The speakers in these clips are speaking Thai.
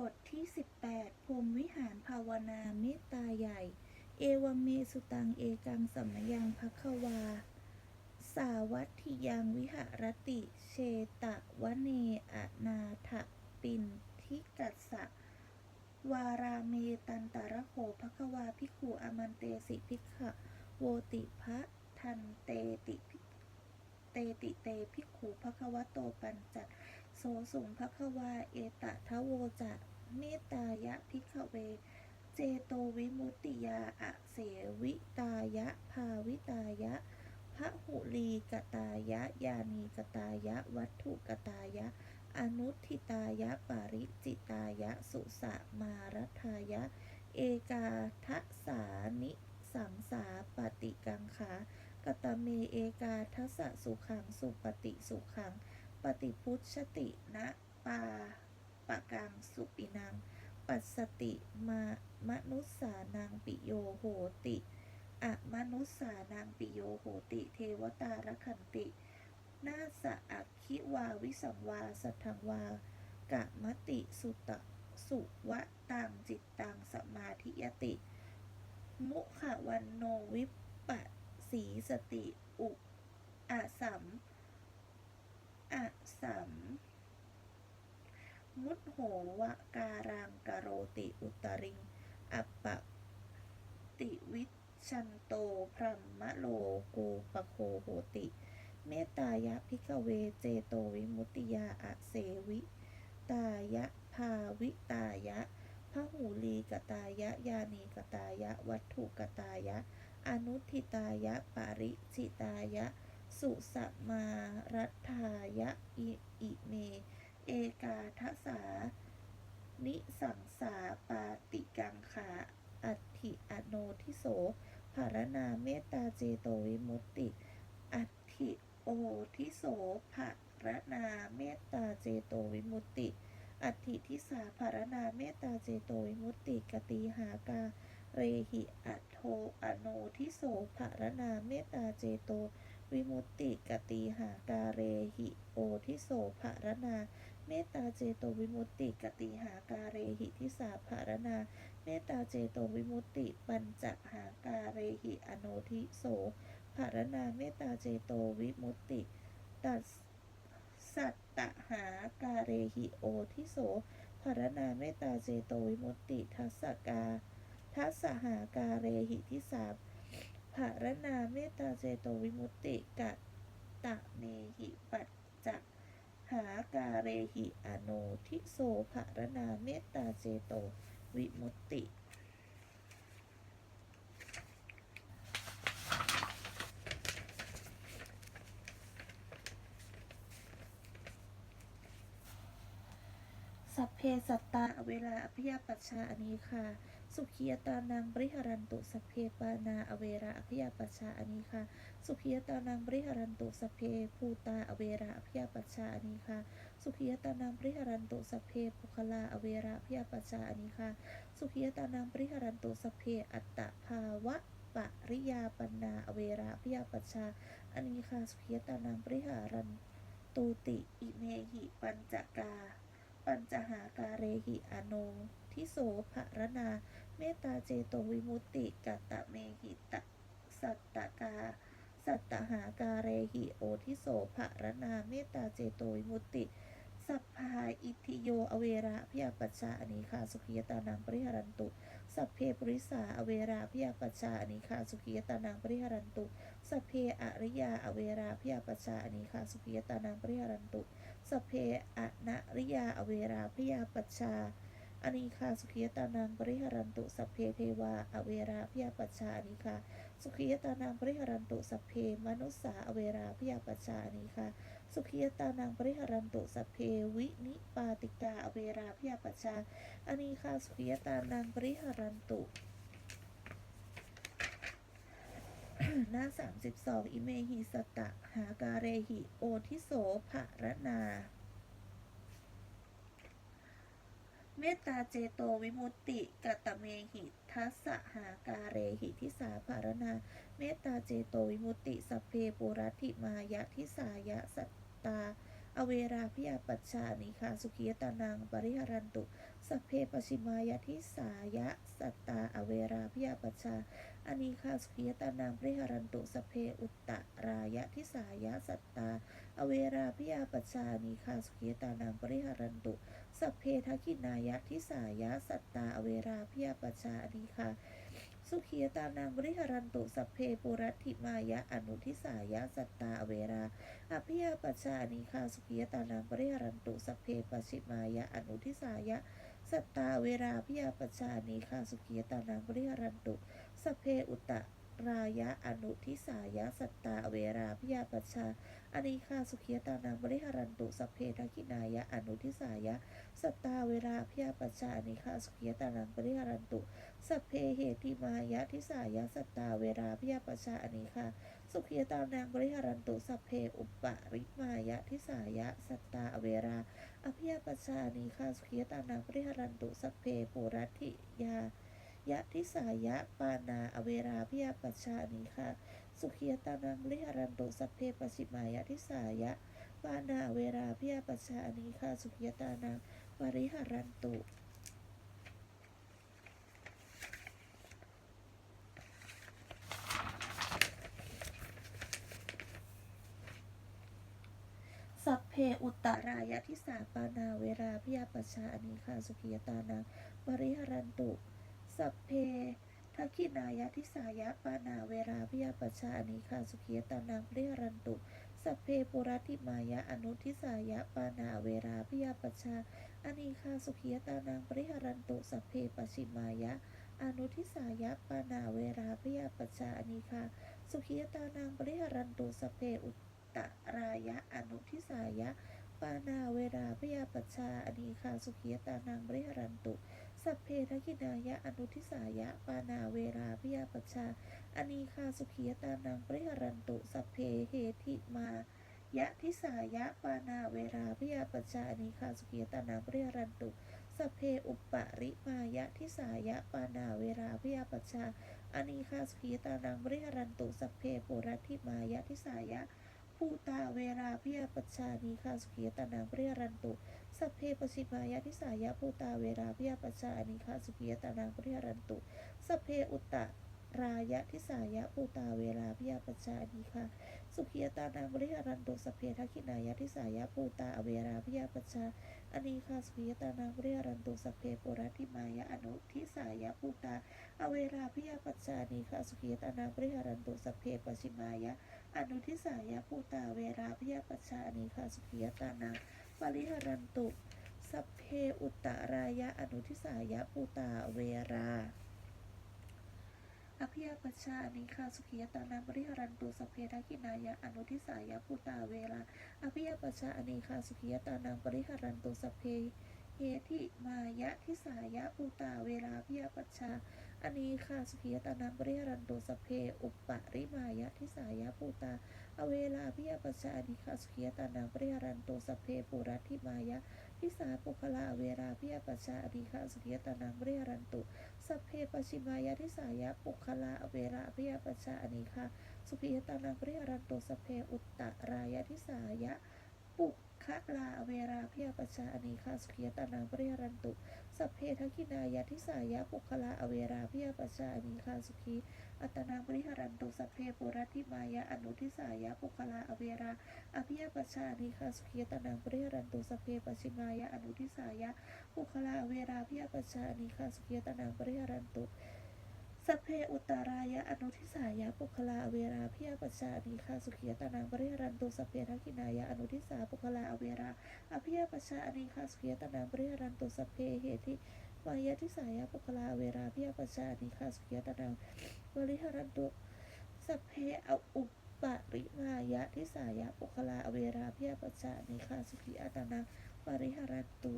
บทที่ 18พรมวิหารภาวนาเมตตาใหญ่ เอวเมสุตังเอกังสัมยังภควา สาวัตถิยังวิหารติ เชตะวะเนอนาถปินทิกัสสะวาราเมตันตาระโขภควาภิขุอมันเตสิภิกขะโวติพะทันเตติเตติเตภิขุภควโตปัญจโสสุงภควาเอตะทะโวจะ เมตตายะพิกเว เจโตวิมุตติยาอะเสวิตายะ ภาวิตายะพระหุลีกตายะ ยานีกตายะ วัตถุกตายะ อนุทิตายะ ปาริจิตายะ สุสะมารทายะ เอกาทัสานิสังสาปฏิกังขากตเมเอกาทัสสะสุขังสุปฏิสุขัง ปฏิพุชตินะปา ปะกังสุปินัง ปัสสติมามนุสสานังปิโยโหติอะมนุสสานังปิโยโหติ เทวตารคันตินาสะอักขิวาวิสังวาสัทธังวากะมติสุตะสุวะตังจิตตังสมาธิยติ มุขวันโนวิปัสสีสติอุอาสัมอะสัม มุตโหวะการังกโรติอุตริง อัปปะติวิชันโตพรหมโลกูปโคโหติ เมตตายะพิกเวเจโตวิมุติยาอะเสวิ ตายะภาวิตายะพระหูลีกตายะยานีกตายะ วัตถุกตายะ อนุทิตายะปาริจิตายะ สุสมารัฐายะอิอิเม เอกาทสา นิสังสาปาติกังขาอัติอโนทิโสภารนาเมตตาเจโตวิมุตติ อัติโอทิโสภารนาเมตตาเจโตวิมุตติ อัติทิสาภารนาเมตตาเจโตวิมุตติกติหากาเรหิอัโทอโนทิโสภารนาเมตตาเจโตวิมุตติกติหาการเรหิโอทิโสภารนา เมตตาเจโตวิมุตติกติหาการเรหิทิสาภารนาเมตตาเจโตวิมุตติ ปัญจหาการเรหิอโนทิโสภารนาเมตตาเจโตวิมุตติตัสสัตตหาการเรหิโอทิโสภารนาเมตตาเจโตวิมุตติ ทัสสกาทัสสหาการเรหิทิสาภารนาเมตตาเจโตวิมุตติกะตะเมหิปัจจะ หาการเรหิอโนทิโสภารนาเมตตาเจโต วิมุตติ สัพเพสัตตาเวลาอภิยาปัชชาอันนี้คา สุขียตานังบริหารันตุสเพปานาอเวราอภิยาปัชชาอนีคาสุขียตานังบริหารันตุสเพภูตาอเวราอภิยาปัชชาอนีคาสุขียตานังบริหารันตุสเพปุคลาอเวราอภิยาปัชชาอนีคาสุขียตานังบริหารันตุสัพเพอัตตภาวะปริยาปนาอเวราอภิยาปัชชาอนีคาสุขียตานังบริหารันตุติ อิเมหิ ปัญจกา ปัญจหาการเรหิอโน ทิโสภารนาเมตตาเจโตวิมุตติกัตตะเมหิตะสัตตกา สัตตหาการเรหิโอทิโสภารนาเมตตาเจโตวิมุตติ สัพพาอิทิโย อเวระพิยาปัชชาอนิคาสุขียตานังปริหารันตุ สัพเพปริสาอเวราพิยาปัชชาอนิคาสุขียตานังปริหารันตุ สัพเพอริยาอเวราพิยาปัชชาอนิคาสุขียตานังปริหารันตุสพเพอะนะริยาอเวราพยาปัชชา อนิคาสุขียตานังปริหารันตุสัพเพเทวาอเวราพยาปัชชาอนิคาสุขียตานังปริหารันตุสัพเพมนุสสาอเวราพยาปัชชาอนิคาสุขียตานังปริหารันตุสัพเพวินิปาติกาอเวราพยาปัชชาอนิคาสุขียตานังปริหารันตุหน้าสามสิบสองอิเมหิสตะ หาการเรหิ โอทิโสภารนา เมตตาเจโตวิมุตติกตเมหิทัสสะหาการเรหิทิสาภารณา เมตตาเจโตวิมุตติสัพเพปุรัติมายะทิสายะสัตตา อเวราพยาปัชชานิคาสุขียตานังปริหารันตุ สัพเพปชิมายทิสายะสัตตา อเวราพยาปัชชา อนิคาสุขียตานังปริหารันตุสเพอุตตรายะทิสายะสัตตา อเวราพิยาปัชชานิคาสุขียตานังปริหารันตุสเพทักินายะทิสายะสัตตา อเวราพิยาปัชชาอนิคาสุขียตานังบริหารันตุสัพเพปุรัติมายะอนุทิสายะสัตตาอเวราอภิยาปัชชาอนิคาสุขียตานังบริหารันตุสัพเพปชิมายะอนุทิสายะสัตตาเวราอภิยาปัชชาอนิคาสุขียตานังบริหารันตุ สัพเพอุตตรายะอนุทิสายะสัตตาเวราอภิยาปัชชาอนิคาสุขียตานังบริหารันตุสัพเพทักินายะอนุทิสายะสัตตาเวลาพิยาปัชชานิคาสุขียตานังปริหารันตุสัพเพเหติมายะทิสายะสัตตาเวลาพิยาปัชชาอนิคาสุขียตานังปริหารันตุสัพเพอุปปริมายะทิสายะสัตตาเวลาอภิยาปัชชานิคาสุขียตานังปริหารันตุสัพเพปุรัติยา ยะทิสายะปานา อเวราพิยาปัชชานิคาสุขียตานังปริหารันตุสัพเพปชิมายะทิสายะปานาเวราพิยาปัชชาอนิคาสุขียตานังปริหารันตุสัพเพอุตตรายะทิสาปานาเวราพิยาปัชาอนิคาสุขียตานังปริหารันตุ สัพเพทักขินายะทิสายะปานาเวราพยาปชาอนิคาสุขียตานังปริหารันตุสัพเพปุรัติมายะอนุทิสายะปานาเวราพยาปชาอนิคาสุขียตานังปริหารันตุสัพเพปชิมายะอนุทิสายะปานาเวราพยาปชาอนิคาสุขียตานังปริหารันตุสัพเพอุตตรายะอนุทิสายะปานาเวราพยาปชาอนีคาสุขียตานังบริหารันตุ สัพเพทกินายะอนุทิสายะ ปานาเวราพยาปชาอนีคาสุขียตานังบริหารันตุ สัพเพเหติมายะทิสายะ ปานาเวราพยาปชาอนีคาสุขียตานังบริหารันตุ สัพเพอุปปริมายะทิสายะ ปานาเวราพยาปชาอนีคาสุขียตานังบริหารันตุ สัพเพปุรัติมายะทิสายะ ภูตาเวราพิยาปัชชานีคาสุขียตานังปริยรันตุ สัพเพปชิมายาทิสายะภูตาเวราพิยาปัชชานีคาสุขียตานังปริยรันตุ สัพเพอุตตรายะทิสายะภูตาเวราพิยาปัชชานีคาสุขียตานังปริยรันตุสัพเพทักขินายะทิสายะภูตาเวราพิยาปัชชาอนีคาสุขียตานังปริยรันตุสัพเพปุรัติมายะอนุทิสายะภูตาอเวราพิยาปัชชานีคาสุขียตานังปริยรันตุสัพเพปชิมายะ อนุทิสายะภูตาเวราพยาปัชานิคาสุขียตานังปริหารันตุ สัพเพอุตตรายะอนุทิสายะภูตาเวราอภิยาปัชานิคาสุขียตานังปริหารันตุสัพเพทักินายะอนุทิสายะภูตาเวราอภิยาปัชานิคาสุขียตานังปริหารันตุสัพเพเฮทิมายะทิสายะภูตาเวราพิยาปชา อันนี้ค่ะ สุขียตานังปริหารันตุสเพ อุปปริมายะทิสายะปูตา อเวลาพิยาปัชาอนิคาสุขียตานังปริหารันตุสเพปุรัติมายะทิสาปุคลาอเวลาพิยาปัชาอนิคาสุขียตานังปริหารันตุสเพปชิมายะทิสายะปุคลาอเวลาพิยาปัชาอนิคาสุขียตานังปริหารันตุสเพอุตตรายะทิสายะปุะลาอเวราพิยาปชาอนิคาสุขียตานังปริหารันตุ สัพเพทักขินายะทิสายะปุคละอเวราพิยาปชาอนิคาสุขีอัตนาบริหารันตุสัพเพปุรัติมายะอนุทิสายะปุคละอเวราอภิยาปชาอนิคาสุขีอัตนาบริหารันตุสัพเพปชิมายะอนุทิสายะปุคละอเวราพิยาปชาอนิคาสุขีอัตนาบริหารันตุ สเพอุตตรายะอนุทิสายะปุคลาอเวราพิยาปัชชานิคาสุขียตานังปริหารันตุสเพทักินายะอนุทิสาปุคลาอเวราอภิยาปัชชานิคาสุขียตานังปริหารันตุสเพเหติมายะทิสายะปุคลาอเวราพิยาปัชชานิคาสุขียตานังปริหารันตุสัพเพออุปปะริมายะทิสายะปุคลาอเวราพิยาปัชชานิคาสุขียตานังปริหารันตุ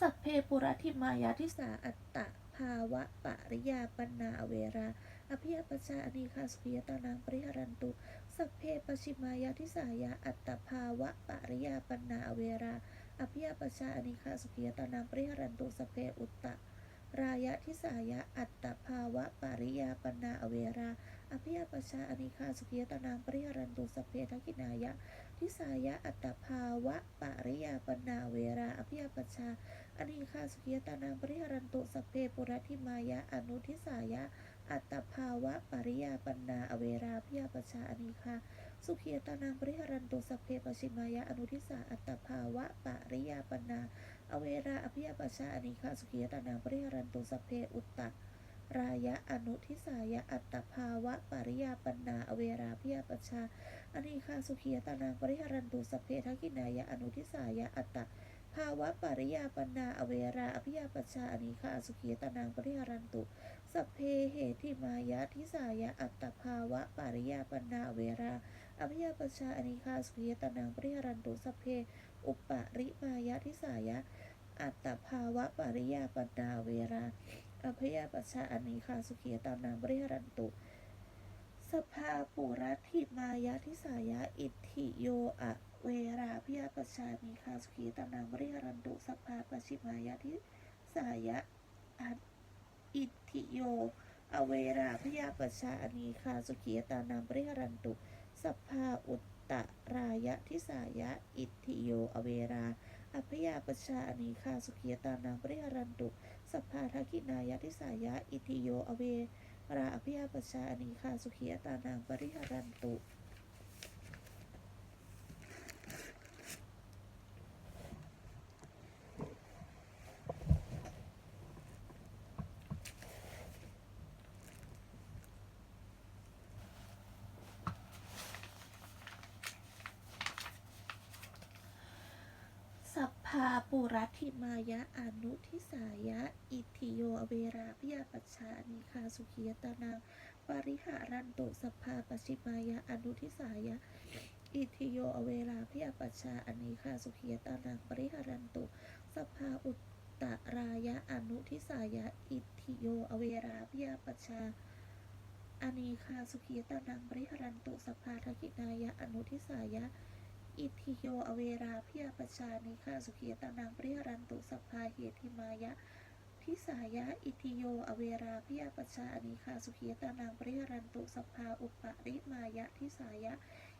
สัพเพปุระทิมายาทิสาอัตตะภาวะปริยาปนาเวราอภิยปชชาอนีคาสุขียตานังปริหารันตุ สัพเพปชิมายาทิสายาอัตตภาวะปริยาปนาเวราอภิยาปชาอนิคาสุขียตานังปริหรันตุสพเพอุตตะ รายะทิสายะ อัตตภาวะปริยาปนาอเวรา อภิยาปชาอนิคาสุขียตนางปริหรันตุสเพทกินายะ ทิสายะ อัตตภาวะปริยาปนาเวรา อภิยาปชาอนิคาสุขียตนางปริหรันตุสเพปุรธิมายะ อนุทิสายะ อัตตภาวะปริยาปนาอเวราอภิยาปชาอนิคาสุขียตนางปริหรันตุสเพปชิมายะ อนุทิสาอัตตภาวะปริยาปนา อเวราอภิยาปชาอนิคาสุขียตานางปริหารันตุสพเพอุตตะรายะอนุทิสายะอัตตภาวะปริยาปนาอเวราพิยาปชาอนิคาสุขียตานางปริหารันตุสพเพทักินายะอนุทิสายะอัตตภาวะปริยาปนาอเวราอภิยาปชาอนิคาสุขียตานางปริหารันตุสัพเพเหติมายะทิสายะอัตตภาวะปริยาปนาอเวราอภิยาปชาอนิคาสุขียตานางปริหารันตุสัพเพ อุปปริมายะทิสายะ อัตตภาวะปริยาปนาเวราอภยาปัชชาอนิคาสุขีตามนามบริหรันตุ สภาปุรัติมายาทิสายะ อิทธิโยอะเวราพยาปัชชานิคาสุขีตามนามบริหรันตุสภาปชิมายาทิสายะอันอิทธิโยอเวราพยาปัชชาอนิคาสุขีตานามบริหรันตุสภาอุต ตรายะทิสายะ อิทธิโย อเวราอภยาปชาอนิคาสุขีตามนามบริหารันตุสัพพาทักกินายทิสายะอิติโยอเวราอภิยาปชาอนิคาสุขียตานังปริหารันตุ สัพ พาปุรัติมายะอนุทิสายะ อิทิโยอเวราพิยาปัชชานิคาสุขียตานางปริหารันตุสัพพาปชิมายะอนุทิสายะ อิทิโยอเวราพิยาปัชชาอนิคาสุขียตานางปริหารันตุสัพพาอุตตรายะอนุทิสายะ อิทิโยอเวราพิยาปัชชาอนิคาสุขียตานางปริหารันตุสัพพาทักกินายะอนุทิสายะ อิทิโยอเวราพิยาปชานิคาสุขีตานังปริหรันตุสัพพาเหติมายะทิสายะอิทิโยอเวราพิยาปชานิคาสุขีตานังปริหรันตุสัพพาอุปริมายะทิสายะ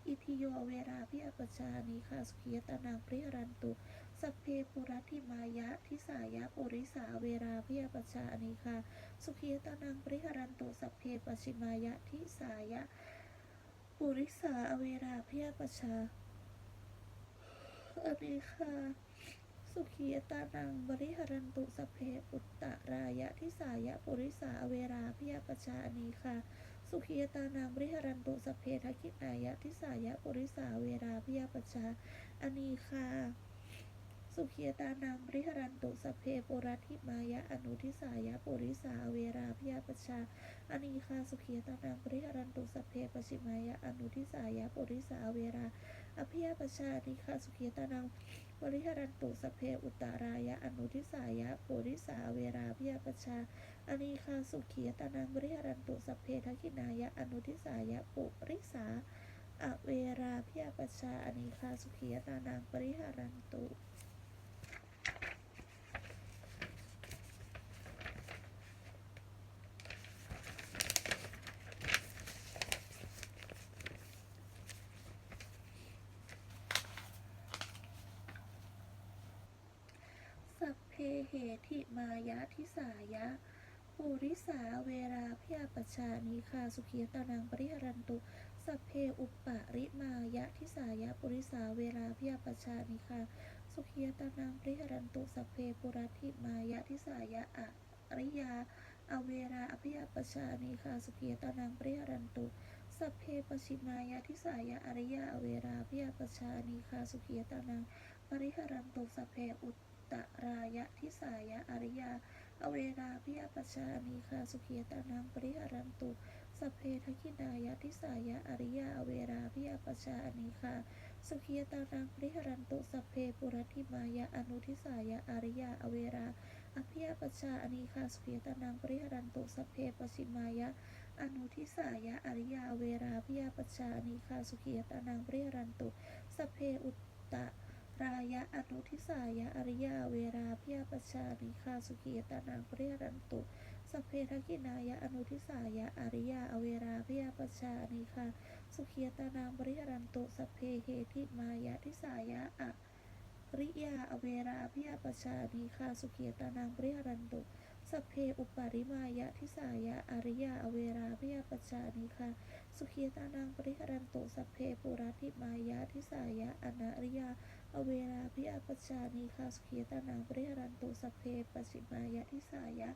อิทิโยอเวราพิยาปชานิคาสุขียตานังปริหรันตุสัพเพปุรัติมายะทิสายะปุริสาเวราพิยาปชานิคาสุขียตานังปริหรันตุสัพเพปชิมายะทิสายะปุริสาอเวราพิยาปชา อนิคาสุขียตานังบริหารันตุสเพอุตตรายะทิสายะปุริสาเวราพิยาปชาอนิคาสุขียตานังบริหารันตุสเพทักินายะทิสายะปุริสาเวราพิยาปชาอนิคาสุขียตานังบริหารันตุสพเพปุรัติมายะอนุทิสายะปุริสาเวราพิยาปชาอนิคาสุขียตานังบริหารันตุสพเพปชิมายะอนุทิสายะปุริสาเวรา อภิยาปชานิคาสุขีตานังบริหารันตุสเพอุตตรายะ อนุทิสายะปุริสาเวราพิยาปชาอนิคาสุขีตานังบริหารันตุสเพทักขินายะ อนุทิสายะปุริสาอเวราพิยาปชาอนิคาสุขีตานังบริหารันตุ สัพ เพเหติมายะทิสายะปุริสาเวราพยาปชานิคาสุขีตานังปริหารันตุ สัพเพอุปปะริมายะทิสายะปุริสาเวราพยาปชานิคาสุขีตานังปริหารันตุสัพเพปุรัติมายะทิสายะอริยา อเวราอภิยาปชานิคาสุขีตานังปริหารันตุสัพเพปชิมายะทิสายะอริยาอเวราพยาปชานิคาสุขีตานังปริหารันตุสัพเพอุต ตรายะทิสายะอริยา อเวราพิยปชานีคาสุขีตานังปริหารันตุสัพเพทคินายะทิสายะอริยาอเวราพิยปชาอนีคาสุขีตานังปริหารันตุสัพเพปุรติมายะอนุทิสายะอริยาอเวราอภิยปชาอนีคาสุขีตานังปริหารันตุสัพเพปชิมายะอนุทิสายะอริยาอเวราพิยปชาอนีคาสุขีตานังปริหารันตุสัพเพอุตตะ รายะอนุทิสายะอริยาเวราพิยปัชานิคาสุขียตานังปริหรันตุสัพเพทักินายะอนุทิสายะอริยาอเวราพิยปัชานิคาสุขียตานังปริหรันตุสัพเพเหติมายะทิสายะอะริยาอเวราพิยปัชานิคาสุขียตานังปริหรันตุสัพเพอุปาริมายะทิสายะอริยาอเวราพิยปัชชานิคา สุขีตานังปริหรันตุสัพเพปุราธิมายะทิสายะอนาริยา อเวราพิอาปชานีคาสุขีตานังปริหรันตุสัพเพปชิมายะทิสายะ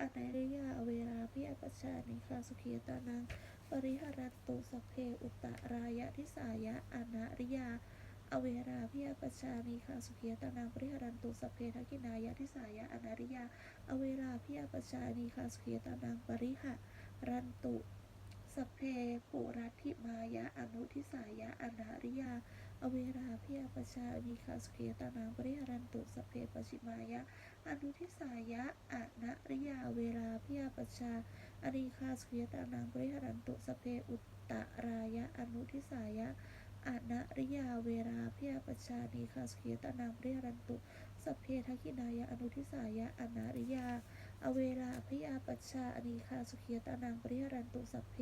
อนาริยา อเวราพิอาปชานีคาสุขีตานังปริหรันตุสัพเพอุตตรายะทิสายะอนาริยาอเวราพิอาปชชานีคาสุขีตานังปริหารันตุสัพเพทักินายะทิสายะอนาริยา อเวราพิอาปชชานีคาสุขีตานังปริหารันตุ สัพเพปุรัติมายะอนุทิสายะอนาริยา อเวราพิยปชานิคาสุขีตานังปริหรันตุสัพเพปชิมายะอนุทิสายะอนาริยาเวราพิยปชาอนิคาสุขีตานังปริหรันตุสัพเพอุตตรายะอนุทิสายะอนาริยาเวราพิยปชานิคาสุขีตานังปริหรันตุสัพเพทักขินายะอนุทิสายะอนาริยา อเวราพยาปัชชาอนิคาสุขีตานังปริหรันตุสัพเพ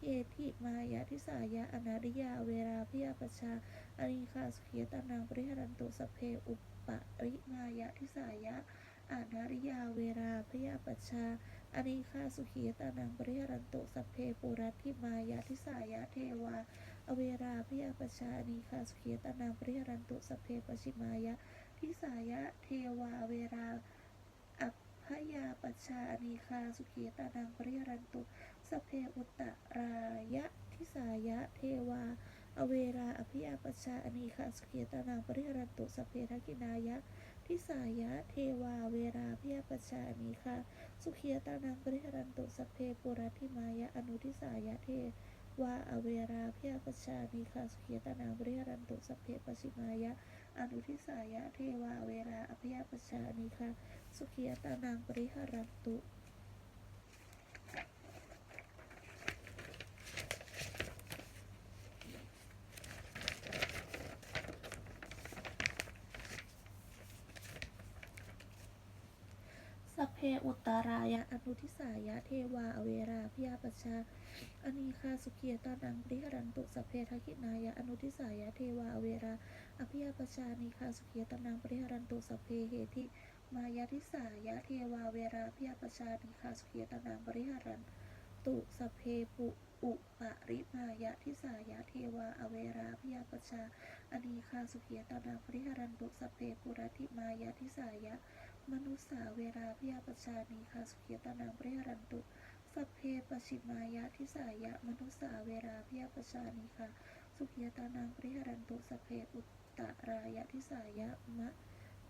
เยทิมายะทิสายะอนาริยาเวราพิยาปชาอนิคาสุขียตานังปริหรันตุสพเพอุปปริมายะทิสายะอนาริยาเวราพิยาปชาอนิคาสุขียตานังปริหรันตุสพเพปุรัติมายะทิสายะเทวาอเวราพิยาปชาอนิคาสุขียตานังปริหรันตุสพเพปชิมายะทิสายะเทวาเวรา พยาปชาอนิคาสุขีตานังปริหรันตุสเพอุตตรายะทิสายะเทวา อเวราอภิยาปชชาอนีคาสุขีตานังปริหรันตุสเพทกินายะทิสายะเทวาเวราอภิยาปชชาอนีคาสุขีตานังปริหรันตุสเพปุรัติมายะอนุทิสายะเทวาอเวราอภิยาปชชาอนีคาสุขีตานังปริหรันตุสเพปชิมายะอนุทิสายะเทวาเวราอภิยาปชชาอนีคา สุขียตานังปริหารันตุสัพเพอุตตารายะอนุทิสายะเทวาอเวราพิยาปชาอนีคาสุขียตานังปริหรันตุสัพเพทักินายะอนุทิสายะเทวาอเวราอภิยาปชานีคาสุขียตานังปริหรันตุสัพเพเหติ มายาทิสายะเทวาเวราพิยาปชชานีคาสุขียตานังปริหารันตุสเพปุอุปริมายะทิสายะเทวาอเวราพิยาปชชาอนีคาสุขียตานังปริหารันตุสเพปุรติมายะทิสายะ มนุสาเวราพิยาปชานีคาสุขียตานังปริหารันตุสเพปชิมายะทิสายะ มนุสาเวราพิยาปชานีคาสุขียตานังปริหารันตุสเพอุตตรายะทิสายะมะ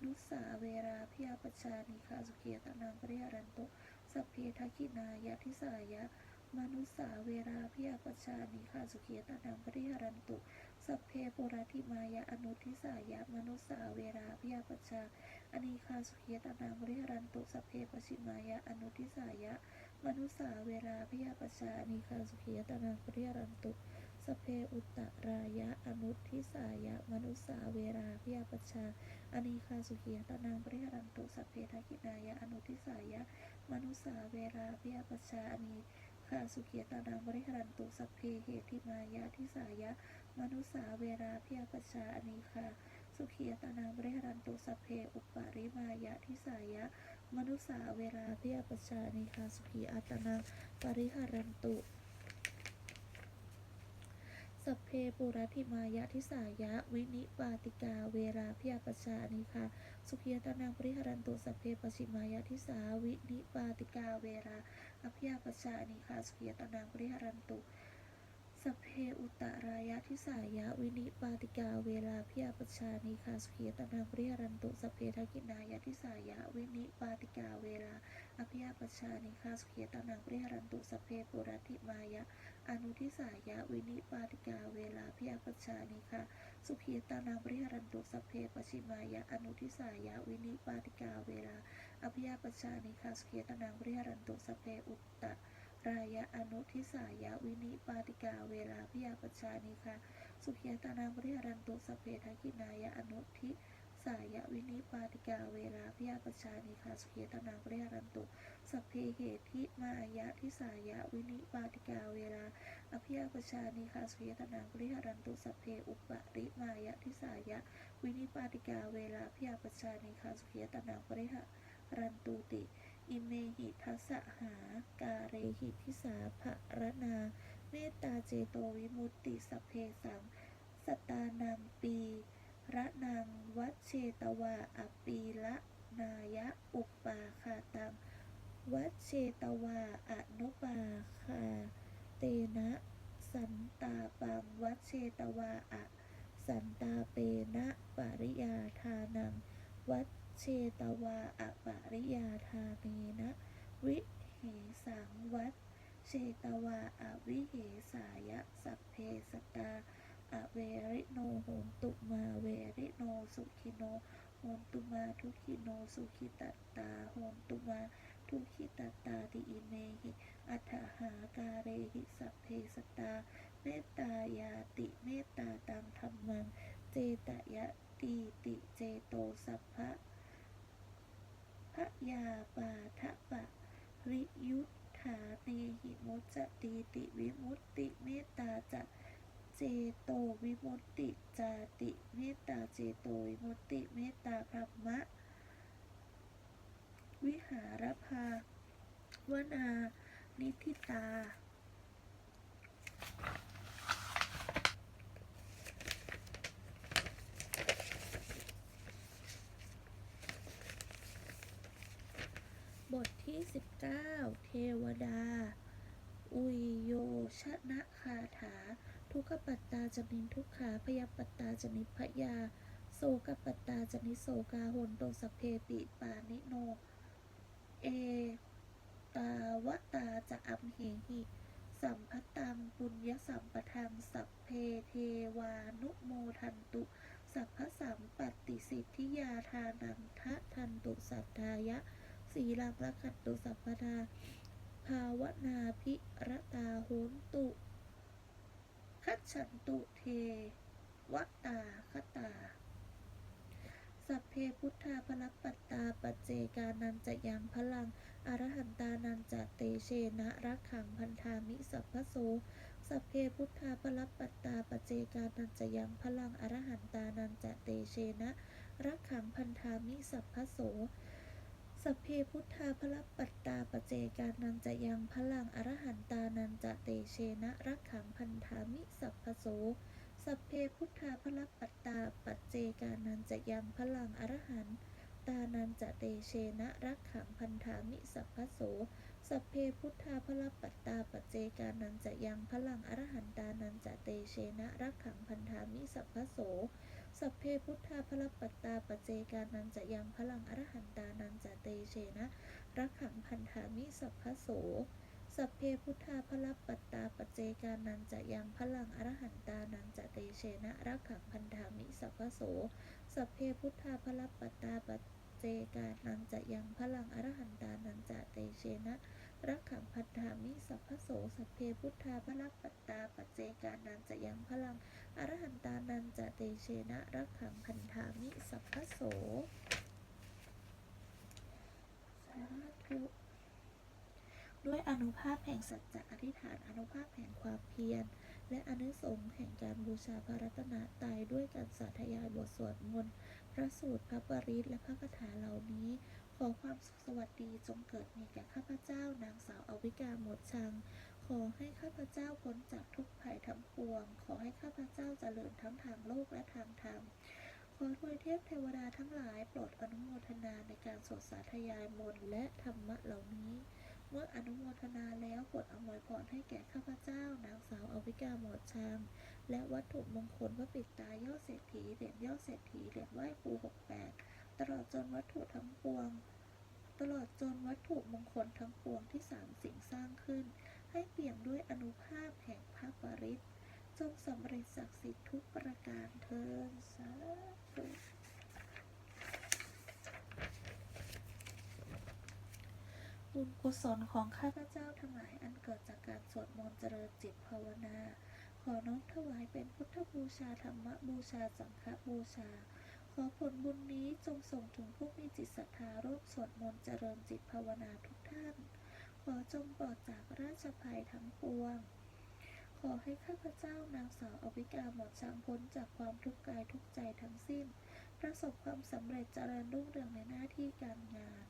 นุสสาเวราพิยาปชานีคาสุขียตานังปริหรันตุสัพเพทักขินายะทิสายะมนุสสาเวราพิยาปชานีคาสุขียตานังปริหรันตุสัพเพปุราธิมายะอนุทิสายะมนุสสาเวราพิยาปชาอนีคาสุขียตานังบริหรันตุสัพเพปชิมายะอนุทิสายะมนุสาเวราพิยาปชาอนีคาสุขียตานังบริหรันตุ เพอุตตรายะอนุทิสายะมนุสาเวราพิยาปชาอนีคาสุขียตานังบริหารันตุสัพเพทกินายะอนุทิสายะมนุสาเวราพิยาปชาอนีคาสุขียตานังบริหารันตุสัพเพเหติมายะทิสายะมนุสาเวราพิยาปชาอนีคาสุขียตานังบริหารันตุสัพเพอุปริมายะทิสายะมนุสาเวราพิยาปชาอนิคาสุขีอัตนังปริหารันตุ สัพเพปุรติมายะทิสายะ วินิปาติกา เวราพิยาปชานิคาสุขียตานังปริหารันตุสัพเพปชิมายะทิสาวินิปาติกาเวราอภิยาปชานิคาสุขียตานังปริหารันตุสัพเพอุตตรายะทิสายะ วินิปาติกาเวลาพิยาปชานีคาสุขียตนังปริหารันตุสัพเพทักินายะทิสายะ วินิปาติกาเวลาอภิยาปชานีคาสุขียตนังปริหารันตุสัพเพปุรติมายะ อนุทิสายะวินิปาติกาเวลาพิยาปชานีคาสุขียตนังปริหารันตุสัพเพปชิมายะอนุทิสายะวินิปาติกาเวลาอภิยาปชานีคาสุขียตนังปริหารันตุสัพเพอุตตะรายะอนุทิสายะวินิปาติกาเวลาพิยาปชานิคะสุขีตานางบริหารันตุสพเพทักินายะอนุทิสายะวินิปาติกาเวลาพยาปชานิคาสุขีตานางบริหารันตุ สัพเพเหทิมายะทิสายะวินิปาติกาเวลา อภิยาปชานิคาสุยตนางบริหารันตุสัพเพอุปะริมายะทิสายะวินิปาติกาเวลาพิยาปชานิคาสุยตนาปริหะรันตูติอิเมหิทัสสหากาเรหิทิสาภรนา เมตตาเจโตวิมุตติสัพเพสังสตานังปี ระนังวัชเชตวาอปีละนายะอุปาคาตัง วัชเชตวาอนุปาคาเตนะสันตาปังวัชเชตวาอะสันตาเปนะปริยาทานัง วัชเชตวาอะปริยาทาเนนะวิเหสังวัชเชตวาอะวิเหสายะสัพเพสตาอะเวริโนโหตุมาเวริโนสุขิโนโหตุมาทุกิโนสุขิตตตาโหตุมา ทุกิตตตาติอิเมหิอัฏฐหาการเรหิสัพเพสตา เมตตายาติเมตตาตังธรรมัง เจตยะตีติเจโตสัพพะพะยาปาทะปะริยุทธาเนหิมุจจตีติวิมุตติเมตตาจะเจโตวิมุตติจาติเมตตาเจโตวิมุตติเมตตาพรหมะ วิหารภาวนา นิธิตา บทที่ 19 เทวดา อุยโยชนะคาถา ทุกขปัตตาจนินทุกขาพยาปัตตาจนิพยาโสกปัตตาจนิโสกาหนโตสพเพปิปานิโน เอ ตาวตาจะอัมเหหิสัมพตังปุญญสัมปทังสัพเพเทวานุโมทันตุ สัพพสัมปติสิทธิยาทานังทะทันตุสัทธายะ สีลังละขันตุสัพพทาภาวนาพิรตาโหนตุคัจฉันตุเทวตาคตา สัพเพพุทธาพลปัตตาปัจเจกานันจะยังพลังอรหันตานันจะเตเชนะรักขังพันธามิสัพพโสสัพเพพุทธาพลปัตตาปัจเจกานันจะยังพลัง อรหันตานันจะเตเชนะรักขังพันธามิสัพพโส สัพเพพุทธาพลปัตตาปเจกานันจะยังพลัง อรหันตานันจะเตเชนะรักขังพันธามิสัพพโส สัพเพพุทธาพลปัตตาปัจเจกานันจะยังพลังอรหันตานันจะเตเชนะรักขังพันธามิสัพพโส สัพเพพุทธาพลปัตตาปัจเจกานันจะยังพลังอรหันตานันจะเตเชนะรักขังพันธามิสัพพโส สัพเพพุทธาพลปัตตาปัจเจกานันจะยังพลังอรหันตานันจะเตเชนะรักขังพันธามิสัพพโส สัพเพพุทธาพลปัตตาปเจกานันจะยังพลังอรหันตานันจะเตเชนะรักขังพันธามิสัพพโส สัพเพพุทธาพลปัตตาปเจกานันจะยังพลังอรหันตานันจะเตเชนะรักขังพันธามิสัพพโส สัพเพพุทธาพลปัตตาปเจกานันจะยังพลังอรหันตานันจะเตเชนะรักขังพันธามิสัพพโสสาธุ ด้วยอนุภาพแห่งสัจจะอธิษฐานอนุภาพแห่งความเพียร และอนุสงส์แห่งการบูชาพระรัตนตรัยด้วยการสาธยายบทสวดมนต์พระสูตรพระปริตและพระคาถาเหล่านี้ ขอความสุขสวัสดีจงเกิดมีแก่ข้าพเจ้านางสาวอวิกาหมดชัง ขอให้ข้าพเจ้าพ้นจากทุกภัยทั้งปวง ขอให้ข้าพเจ้าเจริญทั้งทางโลกและทางธรรมขอทวยเทพเทวดาทั้งหลายโปรดอนุโมทนาในการสวดสาธยายมนต์และธรรมะเหล่านี้ เมื่ออนุโมทนาแล้วโปรดอำนวยพรให้แก่ข้าพเจ้านางสาวอวิกาหมอดชางและวัตถุมงคลพระปิดตายอดเศรษฐีเหรียญยอดเศรษฐีเหรียญไหว้ครูหกแปดตลอดจนวัตถุทั้งปวง ตลอดจนวัตถุมงคลทั้งปวงที่สามสิ่งสร้างขึ้น ให้เปี่ยมด้วยอนุภาพแห่งพระปริตจงสำเร็จศักดิ์สิทธิ์ทุกประการเทินสาธุ บุญกุศลของข้าพเจ้าทั้งหลายอันเกิดจากการสวดมนต์เจริญจิตภาวนา ขอน้อมถวายเป็นพุทธบูชาธรรมบูชาสังฆบูชา ขอผลบุญนี้จงส่งถึงผู้มีจิตศรัทธาร่วมสวดมนต์เจริญจิตภาวนาทุกท่าน ขอจงปลอดจากราชภัยทั้งปวง ขอให้ข้าพเจ้านางสาวอวิกาหมดจางพ้นจากความทุกข์กายทุกใจทั้งสิ้น ประสบความสำเร็จเจริญรุ่งเรืองในหน้าที่การงาน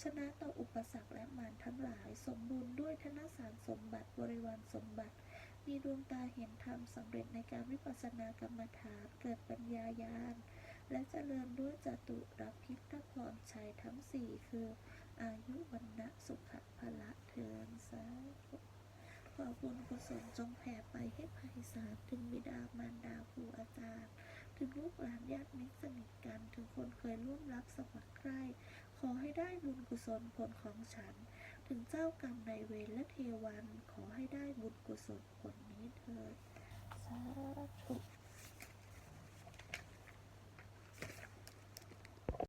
ชนะต่ออุปสรรคและมารทั้งหลาย สมบูรณ์ด้วยธนสารสมบัติบริวารสมบัติ มีดวงตาเห็นธรรมสำเร็จในการวิปัสสนากรรมฐานเกิดปัญญายาณและเจริญด้วยจตุรพิทพรชัยทั้งสี่คือ อายุวันนะสุขภละเทินสาธุขอบุญกุศลจงแผ่ไปให้ไพศาลถึงบิดามารดาครูอาจารย์ ถึงลูกหลานญาติมิตรสนิทกัน ถึงคนเคยร่วมรักสมัครใคร่ ขอให้ได้บุญกุศลผลของฉัน ถึงเจ้ากรรมนายเวรและเทวัน ขอให้ได้บุญกุศลผลนี้เถิดสาธุ